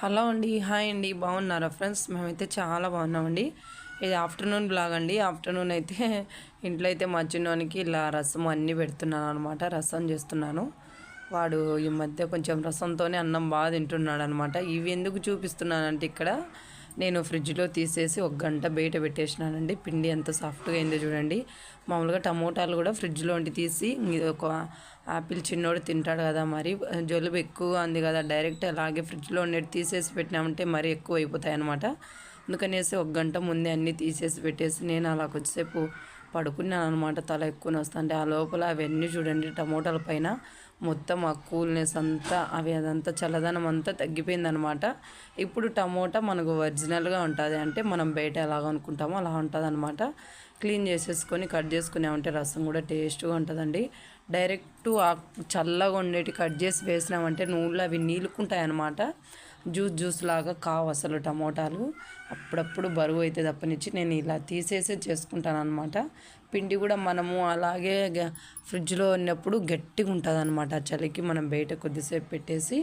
Hello అండి hi అండి బాగున్నారా ఫ్రెండ్స్? మేమైతే చాలా బాగున్నామండి. ఇది ఆఫ్టర్నూన్ బ్లాగ్ అండి. ఆఫ్టర్నూన్ అయితే ఇంట్లో అయితే మా చిన్నోనికి ఇలా రసం అన్నీ పెడుతున్నాను అనమాట రసం చేస్తున్నాను. వాడు ఈ మధ్య కొంచెం రసంతోనే అన్నం బాగా తింటున్నాడు అనమాట ఇవి ఎందుకు చూపిస్తున్నానంటే ఇక్కడ నేను ఫ్రిడ్జ్లో తీసేసి ఒక గంట బయట పెట్టేసినానండి. పిండి ఎంత సాఫ్ట్గా అయిందో చూడండి. మామూలుగా టమోటాలు కూడా ఫ్రిడ్జ్లో ఉండి తీసి ఒక ఆపిల్ చిన్నోడు తింటాడు కదా మరి. జలుబు ఎక్కువ ఉంది కదా డైరెక్ట్ అలాగే ఫ్రిడ్జ్లో ఉండేది తీసేసి పెట్టినామంటే మరీ ఎక్కువ అయిపోతాయి అనమాట అందుకనేసి ఒక గంట ముందే అన్నీ తీసేసి పెట్టేసి నేను అలా కొద్దిసేపు పడుకున్నాను అనమాట తల ఎక్కువ వస్తుంటే ఆ లోపల అవన్నీ చూడండి టమోటాల పైన మొత్తం ఆ కూల్నెస్ అంతా అవి అదంతా చల్లదనం అంతా తగ్గిపోయిందనమాట ఇప్పుడు టమోటా మనకు ఒరిజినల్గా ఉంటుంది. అంటే మనం బయట ఎలాగ అనుకుంటామో అలా ఉంటుంది అనమాట క్లీన్ చేసేసుకొని కట్ చేసుకున్నామంటే రసం కూడా టేస్ట్గా ఉంటుందండి. డైరెక్ట్ ఆ చల్లగా ఉండేటి కట్ చేసి వేసినామంటే నూనెలో అవి నీలుకుంటాయి అనమాట జ్యూస్ జ్యూస్ లాగా కావు అసలు టమోటాలు. అప్పుడప్పుడు బరువు అయితే తప్పనిచ్చి నేను ఇలా తీసేసే చేసుకుంటాను అనమాట పిండి కూడా మనము అలాగే ఫ్రిడ్జ్లో ఉన్నప్పుడు గట్టిగా ఉంటుంది అనమాట చలికి మనం బయట కొద్దిసేపు పెట్టేసి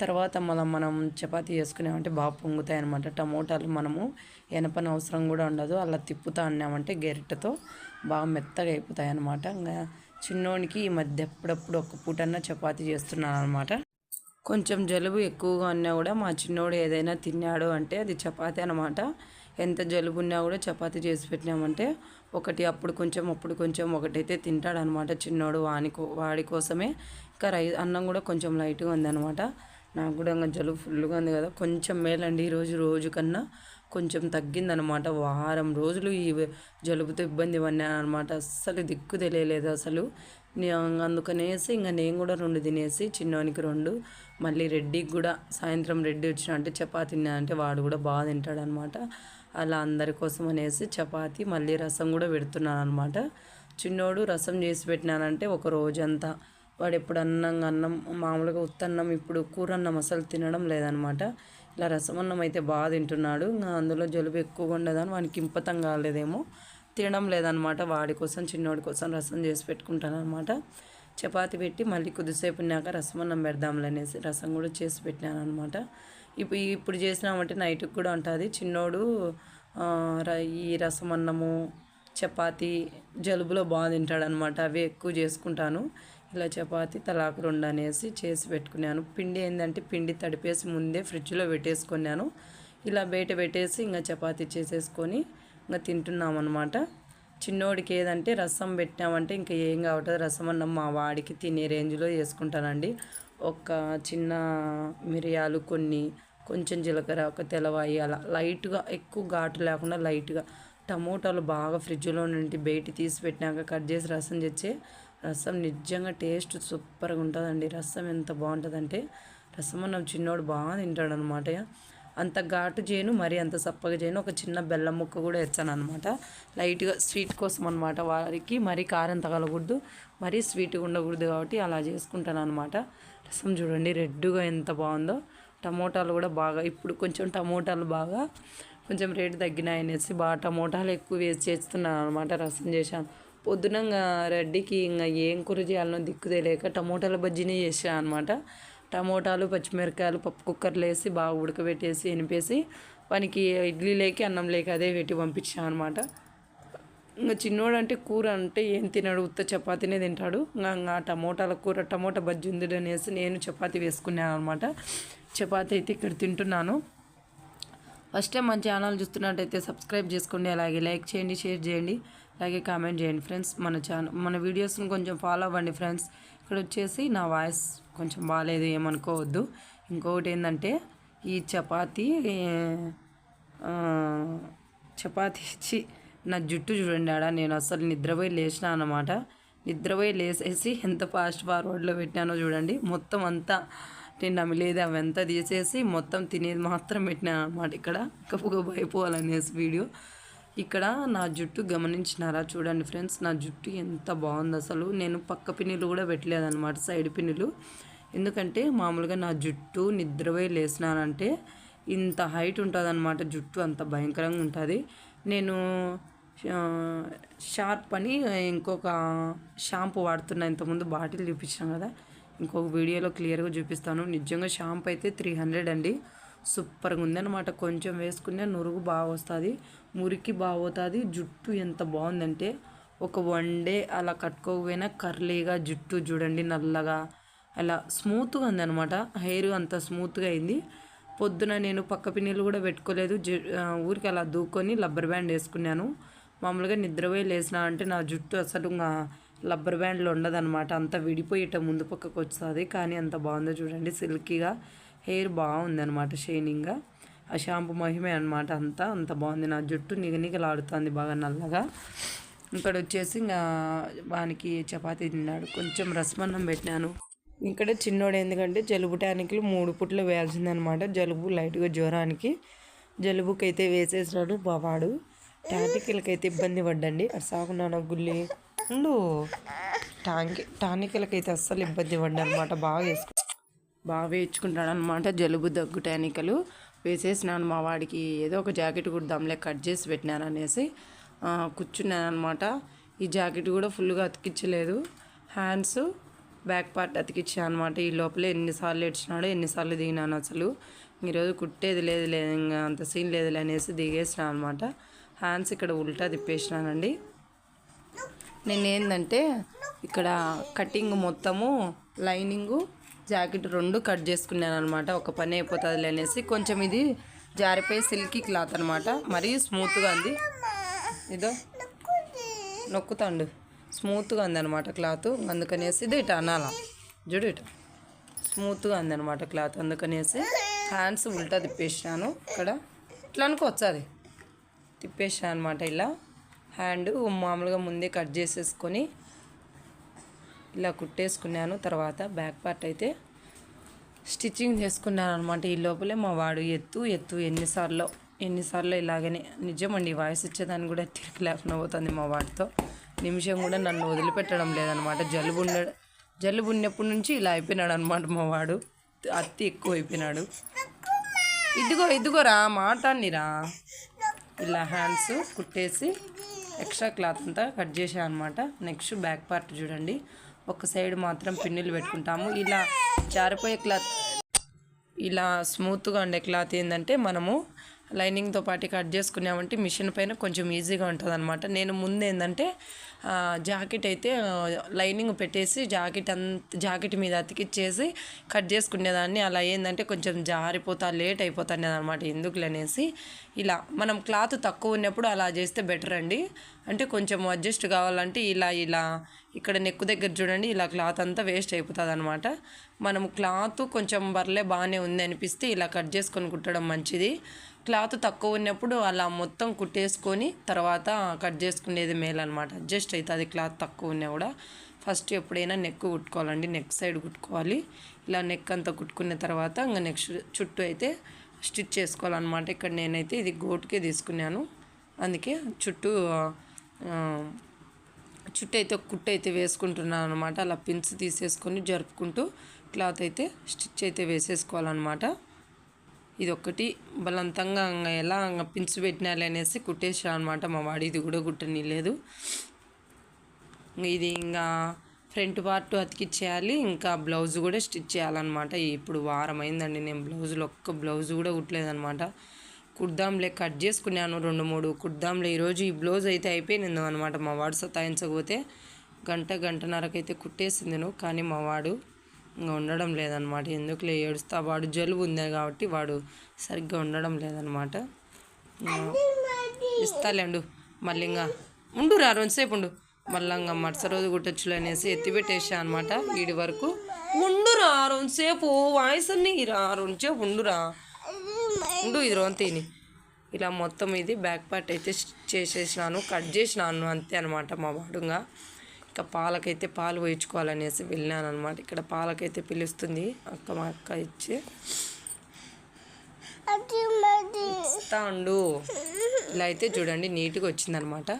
తర్వాత మనం మనం చపాతీ చేసుకున్నామంటే బాగా పొంగుతాయి అనమాట టమోటాలు మనము ఎనపని అవసరం కూడా ఉండదు. అలా తిప్పుతా అన్నామంటే గెరిటతో బాగా మెత్తగా అయిపోతాయి అనమాట ఇంకా చిన్నోనికి ఈ మధ్య ఎప్పుడప్పుడు ఒక పూటన్నా చపాతీ చేస్తున్నాను అనమాట కొంచెం జలుబు ఎక్కువగా ఉన్నా కూడా మా చిన్నోడు ఏదైనా తిన్నాడు అంటే అది చపాతి అనమాట ఎంత జలుబు ఉన్నా కూడా చపాతి చేసి పెట్టినామంటే ఒకటి అప్పుడు కొంచెం అప్పుడు కొంచెం ఒకటైతే తింటాడనమాట చిన్నోడు వాని వాడి కోసమే. ఇంకా రై అన్నం కూడా కొంచెం లైట్గా ఉందనమాట నాకు కూడా ఇంకా జలుబు ఫుల్గా ఉంది కదా. కొంచెం మేలండి ఈరోజు రోజు కన్నా కొంచెం తగ్గిందనమాట వారం రోజులు ఈ జలుబుతో ఇబ్బంది పడినాను అనమాట అస్సలు దిక్కు తెలియలేదు అసలు. అందుకనేసి ఇంకా నేను కూడా రెండు తినేసి చిన్నోనికి రెండు. మళ్ళీ రెడ్డికి కూడా సాయంత్రం రెడ్డి వచ్చిన అంటే చపాతి అంటే వాడు కూడా బాగా తింటాడు అనమాట అలా అందరి కోసం అనేసి చపాతి మళ్ళీ రసం కూడా పెడుతున్నాను అనమాట చిన్నోడు రసం చేసి పెట్టినానంటే ఒక రోజంతా. వాడు ఎప్పుడు అన్నం అన్నం మామూలుగా ఉత్తన్నం ఇప్పుడు కూర అన్నం అసలు తినడం లేదనమాట. ఇలా రసం అన్నం అయితే బాగా తింటున్నాడు. ఇంకా అందులో జలుబు ఎక్కువగా ఉండదని వానికి ఇంపతం కాలేదేమో. తినడం లేదనమాట. వాడి కోసం చిన్నోడి కోసం రసం చేసి పెట్టుకుంటాను అనమాట చపాతి పెట్టి మళ్ళీ కొద్దిసేపు ఉన్నాక రసం అన్నం పెడదాంలే అనేసి రసం కూడా చేసి పెట్టినాను అనమాట ఇప్పుడు ఇప్పుడు చేసినామంటే నైట్కి కూడా ఉంటుంది చిన్నోడు ఈ రసం అన్నము చపాతి జలుబులో బాగా తింటాడనమాట. అవి ఎక్కువ చేసుకుంటాను. ఇలా చపాతి తలాకు రెండు అనేసి చేసి పెట్టుకున్నాను. పిండి ఏంటంటే పిండి తడిపేసి ముందే ఫ్రిడ్జ్లో పెట్టేసుకున్నాను. ఇలా బయట పెట్టేసి ఇంకా చపాతి చేసేసుకొని ఇంకా తింటున్నాం అనమాట చిన్నోడికి ఏదంటే రసం పెట్టామంటే ఇంకా ఏం కావట్లేదు. రసం అన్నం మా వాడికి తినే రేంజ్లో చేసుకుంటానండి. ఒక చిన్న మిరియాలు కొన్ని కొంచెం జీలకర్ర ఒక తెలవాయి అలా లైట్గా ఎక్కువ ఘాటు లేకుండా లైట్గా టమోటాలు బాగా ఫ్రిడ్జ్లో నుండి బయట తీసి పెట్టినాక కట్ చేసి రసం తెచ్చే రసం నిజంగా టేస్ట్ సూపర్గా ఉంటుందండి. రసం ఎంత బాగుంటుందంటే రసం అన్నం చిన్నోడు బాగా తింటాడు అనమాట అంత ఘాటు చేయను మరి అంత సప్పగా చేయను. ఒక చిన్న బెల్లం ముక్క కూడా ఇచ్చాను అనమాట లైట్గా స్వీట్ కోసం అనమాట వారికి. మరీ కారం తగలకూడదు మరీ స్వీట్గా ఉండకూడదు కాబట్టి అలా చేసుకుంటాను అనమాట రసం చూడండి రెడ్గా ఎంత బాగుందో. టమోటాలు కూడా బాగా ఇప్పుడు కొంచెం టమోటాలు బాగా కొంచెం రేటు తగ్గినాయి అనేసి బాగా టమోటాలు ఎక్కువ వేసి చేస్తున్నాను అనమాట రసం చేశాను. పొద్దున రెడ్డికి ఇంకా ఏం కూర చేయాలనో దిక్కు తెలియక టమోటాల బజ్జీనే చేసాను అనమాట టమోటాలు పచ్చిమిరకాయలు పప్పు కుక్కర్లు వేసి బాగా ఉడకబెట్టేసి ఎనిపేసి వానికి ఇడ్లీ లేకి అన్నం లేక అదే పెట్టి పంపించాను అనమాట ఇంకా చిన్నోడు అంటే కూర అంటే ఏం తినాడు ఉత్త చపాతీనే తింటాడు. ఇంకా టమోటాల కూర టమోటా బజ్జి ఉంది అనేసి నేను చపాతీ వేసుకున్నాను అనమాట చపాతీ అయితే ఇక్కడ తింటున్నాను. ఫస్ట్ టైం మన ఛానల్ చూస్తున్నట్టయితే సబ్స్క్రైబ్ చేసుకోండి అలాగే లైక్ చేయండి షేర్ చేయండి అలాగే కామెంట్ చేయండి ఫ్రెండ్స్. మన ఛానల్ మన వీడియోస్ని కొంచెం ఫాలో అవ్వండి ఫ్రెండ్స్. ఇక్కడ వచ్చేసి నా వాయిస్ కొంచెం బాగాలేదు ఏమనుకోవద్దు. ఇంకొకటి ఏంటంటే ఈ చపాతీ చపాతీ ఇచ్చి నా జుట్టు చూడండి ఆడ. నేను అసలు నిద్రపోయి లేచిన అనమాట నిద్రపోయి లేసేసి ఎంత ఫాస్ట్ ఫార్వర్డ్లో పెట్టినానో చూడండి. మొత్తం అంతా నేను నమ్మలేదు అవంతా తీసేసి మొత్తం తినేది మాత్రం పెట్టినాను అనమాట ఇక్కడ. గబు గబు అయిపోవాలనేసి వీడియో. ఇక్కడ నా జుట్టు గమనించినారా చూడండి ఫ్రెండ్స్. నా జుట్టు ఎంత బాగుంది అసలు. నేను పక్క పిన్నులు కూడా పెట్టలేదన్నమాట సైడ్ పిన్నులు. ఎందుకంటే మామూలుగా నా జుట్టు నిద్రపోయి లేసినానంటే ఇంత హైట్ ఉంటుంది అనమాట జుట్టు అంత భయంకరంగా ఉంటుంది. నేను షార్ప్ అని ఇంకొక షాంపూ వాడుతున్నా ఇంతకుముందు బాటిల్ చూపించాను కదా. ఇంకొక వీడియోలో క్లియర్గా చూపిస్తాను. నిజంగా షాంపూ అయితే త్రీ హండ్రెడ్ అండి. సూపర్గా ఉందన్నమాట. కొంచెం వేసుకునే నురుగు బాగా వస్తుంది మురికి బాగా జుట్టు ఎంత బాగుందంటే ఒక వన్ డే అలా కట్టుకోకపోయినా కర్లీగా జుట్టు చూడండి నల్లగా. అలా స్మూత్గా ఉందనమాట హెయిర్ అంత స్మూత్గా అయింది. పొద్దున నేను పక్క పిన్నీళ్ళు కూడా పెట్టుకోలేదు. ఊరికి అలా దూకొని రబ్బర్ బ్యాండ్ వేసుకున్నాను. మామూలుగా నిద్రపోయి లేచిన అంటే నా జుట్టు అసలు ఇంకా రబ్బర్ బ్యాండ్లో ఉండదన్నమాట. అంత విడిపోయేట ముందు పక్కకు వస్తుంది కానీ అంత బాగుందో చూడండి. సిల్కీగా హెయిర్ బాగుందనమాట షైనింగ్గా. ఆ షాంపూ మహిమే అనమాట అంతా. అంత బాగుంది. నా జుట్టు నిగనిగలాడుతుంది బాగా నల్లగా. ఇక్కడ వచ్చేసి ఇంకా వానికి చపాతీ తిన్నాడు. కొంచెం రసమన్నం పెట్టినాను. ఇక్కడ చిన్నోడు ఎందుకంటే జలుబు టానిక్లు మూడు పుట్లు వేయాల్సిందనమాట. జలుబు లైట్గా జ్వరానికి. జలుబుకి అయితే వేసేసినాడు బావాడు టానిక్లకి అయితే ఇబ్బంది పడ్డండి. అటు సాగున్నాను గుల్లి ఉండు. టానిక్ టానిక్లకి అయితే అస్సలు ఇబ్బంది పడ్డా అనమాట బాగా వేసుకు బాగా వేయించుకుంటాడు అనమాట జలుబు దగ్గు టానికలు వేసేసినాను మా వాడికి. ఏదో ఒక జాకెట్ కుడదాంలే కట్ చేసి పెట్టినాను అనేసి కూర్చున్నాను అనమాట ఈ జాకెట్ కూడా ఫుల్గా అతికించలేదు. హ్యాండ్స్ బ్యాక్ పార్ట్ అతికించాను అనమాట ఈ లోపల ఎన్నిసార్లు ఏడ్చినాడో ఎన్నిసార్లు దిగినాను అసలు. ఈరోజు కుట్టేది లేదు లేదు ఇంకా అంత సీన్ లేదు అనేసి దిగేసినా అనమాట హ్యాండ్స్ ఇక్కడ ఉల్టా తిప్పేసినానండి. నేను ఏంటంటే ఇక్కడ కటింగ్ మొత్తము లైనింగు జాకెట్ రెండు కట్ చేసుకున్నాను అనమాట ఒక పని అయిపోతుంది అనేసి. కొంచెం ఇది జారిపోయి సిల్కీ క్లాత్ అనమాట మరీ స్మూత్గా ఉంది. ఇదో. నొక్కుతాండు. స్మూత్గా ఉందన్నమాట క్లాత్. అందుకనేసి ఇది ఇట అనాల. చూడు ఇట. స్మూత్గా ఉందన్నమాట క్లాత్. అందుకనేసి హ్యాండ్స్ ఉల్టా తిప్పేసాను ఇక్కడ. ఇట్లా అనుకోవచ్చు అది? తిప్పేసాను అనమాట ఇలా. హ్యాండ్ మామూలుగా ముందే కట్ చేసేసుకొని ఇలా కుట్టేసుకున్నాను. తర్వాత బ్యాక్ పార్ట్ అయితే స్టిచ్చింగ్ చేసుకున్నాను అనమాట ఈ లోపలే మా వాడు ఎత్తు ఎత్తు ఎన్నిసార్లు ఎన్నిసార్లు ఇలాగనే. నిజమండి వాయిస్ ఇచ్చేదాన్ని కూడా తిరిగి లేకుండా పోతుంది మా వాడితో. నిమిషం కూడా నన్ను వదిలిపెట్టడం లేదనమాట జలుబు ఉండ జలుబు ఉన్నప్పటి నుంచి ఇలా అయిపోయినాడు అనమాట మా వాడు. అత్తి ఎక్కువ అయిపోయినాడు. ఇదిగో ఇదిగోరా మాట్లాడిరా ఇలా హ్యాండ్స్ కుట్టేసి ఎక్స్ట్రా క్లాత్ అంతా కట్ చేసాను అనమాట నెక్స్ట్ బ్యాక్ పార్ట్ చూడండి. ఒక సైడ్ మాత్రం పిన్నులు పెట్టుకుంటాము. ఇలా జారిపోయే క్లాత్ ఇలా స్మూత్గా ఉండే క్లాత్ ఏంటంటే మనము లైనింగ్తో పాటు కట్ చేసుకున్నామంటే మిషన్ పైన కొంచెం ఈజీగా ఉంటుంది అనమాట నేను ముందు ఏంటంటే జాకెట్ అయితే లైనింగ్ పెట్టేసి జాకెట్ అంత జాకెట్ మీద అతికిచ్చేసి కట్ చేసుకునేదాన్ని. అలా ఏంటంటే కొంచెం జారిపోతా లేట్ అయిపోతాను అనమాట ఎందుకులనేసి ఇలా మనం క్లాత్ తక్కువ ఉన్నప్పుడు అలా చేస్తే బెటర్ అండి. అంటే కొంచెం అడ్జస్ట్ కావాలంటే ఇలా ఇలా. ఇక్కడ నెక్ దగ్గర చూడండి ఇలా క్లాత్ అంతా వేస్ట్ అయిపోతుంది అనమాట మనం క్లాత్ కొంచెం బర్లే బాగానే ఉంది అనిపిస్తే ఇలా కట్ చేసుకొని కుట్టడం మంచిది. క్లాత్ తక్కువ ఉన్నప్పుడు అలా మొత్తం కుట్టేసుకొని తర్వాత కట్ చేసుకునేది మేలు అనమాట అడ్జస్ట్ అవుతుంది క్లాత్ తక్కువ ఉన్నా కూడా. ఫస్ట్ ఎప్పుడైనా నెక్ కుట్టుకోవాలండి. నెక్ సైడ్ కుట్టుకోవాలి. ఇలా నెక్ అంతా కుట్టుకున్న తర్వాత ఇంకా నెక్స్ట్ చుట్టూ అయితే స్టిచ్ చేసుకోవాలన్నమాట. ఇక్కడ నేనైతే ఇది గోటుకే తీసుకున్నాను. అందుకే చుట్టూ చుట్టూ అయితే కుట్టు అయితే వేసుకుంటున్నాను అనమాట అలా పిన్స్ తీసేసుకొని జరుపుకుంటూ క్లాత్ అయితే స్టిచ్ అయితే వేసేసుకోవాలన్నమాట. ఇది ఒక్కటి బలవంతంగా ఎలా పించు పిన్స్ పెట్టినాలి అనేసి కుట్టేసాను అనమాట మా వాడి. ఇది కూడా కుట్టని లేదు ఇది ఇంకా ఫ్రంట్ పార్ట్ అతికిచ్చేయాలి ఇంకా బ్లౌజ్ కూడా స్టిచ్ చేయాలన్నమాట. ఇప్పుడు వారం అయిందండి నేను బ్లౌజులు ఒక్క బ్లౌజ్ కూడా కుట్టలేదనమాట కుర్దాంలే కట్ చేసుకున్నాను రెండు మూడు కుర్దాంలే. ఈరోజు ఈ బ్లౌజ్ అయితే అయిపోయింది అనమాట మా వాడు సతాయించకపోతే గంట గంటన్నరకైతే కుట్టేసింది కానీ మా వాడు ఇంకా ఉండడం లేదనమాట. ఎందుకులే ఏడుస్తా? వాడు జలుబు ఉంది కాబట్టి వాడు సరిగ్గా ఉండడం లేదనమాట. ఇస్తాలేండు మళ్ళీ ఇంకా ఉండురా రెండుసేపు ఉండు. మళ్ళీ ఇంకా మరుస రోజు కుట్టచ్చులు అనేసి ఎత్తిపెట్టేసా అనమాట వీడి వరకు. ఉండురా రెండుసేపు వాయిస్ అన్ని రా రెండుసేపు ఉండురా ఉండు ఇది తిని ఇలా మొత్తం ఇది బ్యాక్ పార్ట్ అయితే చేసేసినాను కట్ చేసినాను అంతే అనమాట మా వాడుగా ఇంకా పాలకైతే పాలు పోయించుకోవాలనేసి వెళ్ళాను అనమాట ఇక్కడ పాలకైతే పిలుస్తుంది అక్క మా అక్క ఇచ్చి. ఇస్తాండు ఇలా అయితే చూడండి నీట్గా వచ్చిందనమాట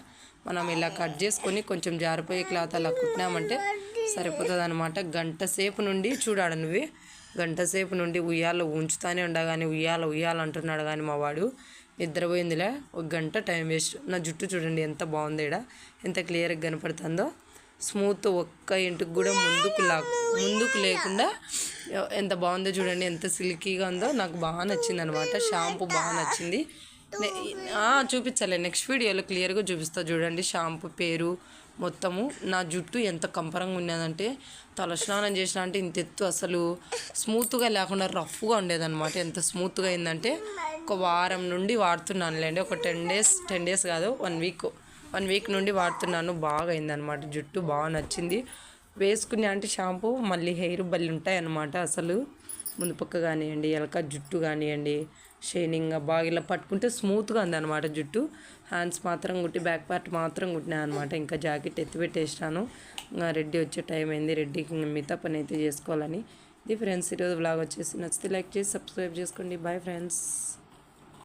మనం ఇలా కట్ చేసుకొని కొంచెం జారిపోయే క్లాత్ అలా కుట్టినామంటే సరిపోతుంది అనమాట గంట సేపు నుండి చూడాడు నువ్వు. గంట సేపు నుండి ఉయ్యాల ఉంచుతానే ఉండగాని ఉయ్యాల ఉయ్యాల అంటున్నాడు కానీ మా వాడు. నిద్రపోయిందిలే. ఒక గంట టైం వేస్ట్. నా జుట్టు చూడండి ఎంత బాగుంది ఈడ. ఎంత క్లియర్గా కనపడుతుందో. స్మూత్ ఒక్క ఇంటికి కూడా ముందుకు లా ముందుకు లేకుండా ఎంత బాగుందో చూడండి ఎంత సిల్కీగా ఉందో. నాకు బాగా నచ్చింది అనమాట షాంపూ బాగా నచ్చింది. నే- చూపించాలి. నెక్స్ట్ వీడియోలో క్లియర్గా చూపిస్తా చూడండి షాంపూ పేరు మొత్తము. నా జుట్టు ఎంత కంపరంగా ఉన్నదంటే తలస్నానం చేసిన అంటే ఇంత ఎత్తు అసలు స్మూత్గా లేకుండా రఫ్గా ఉండేదన్నమాట. ఎంత స్మూత్గా అయిందంటే ఒక వారం నుండి వాడుతున్నానులేండి. ఒక టెన్ డేస్ టెన్ డేస్ కాదు వన్ వీక్. వన్ వీక్ నుండి వాడుతున్నాను. బాగా అయిందనమాట జుట్టు బాగా నచ్చింది. వేసుకునే అంటే షాంపూ మళ్ళీ హెయిర్ బల్లి ఉంటాయన్నమాట అసలు. ముందు పక్క కానివ్వండి ఎలక జుట్టు కానివ్వండి షైనింగ్గా బాగా ఇలా పట్టుకుంటే స్మూత్గా ఉందన్నమాట జుట్టు. హ్యాండ్స్ మాత్రం కుట్టి బ్యాక్ పార్ట్ మాత్రం కుట్టినాయి అనమాట ఇంకా జాకెట్ ఎత్తిపెట్టేసాను ఇంకా రెడ్డి వచ్చే టైం అయింది. రెడ్డికి మిగతా పని అయితే చేసుకోవాలని. ఇది ఫ్రెండ్స్ ఈరోజు బ్లాగ్ వచ్చేసి నచ్చితే లైక్ చేసి సబ్స్క్రైబ్ చేసుకోండి. Bye friends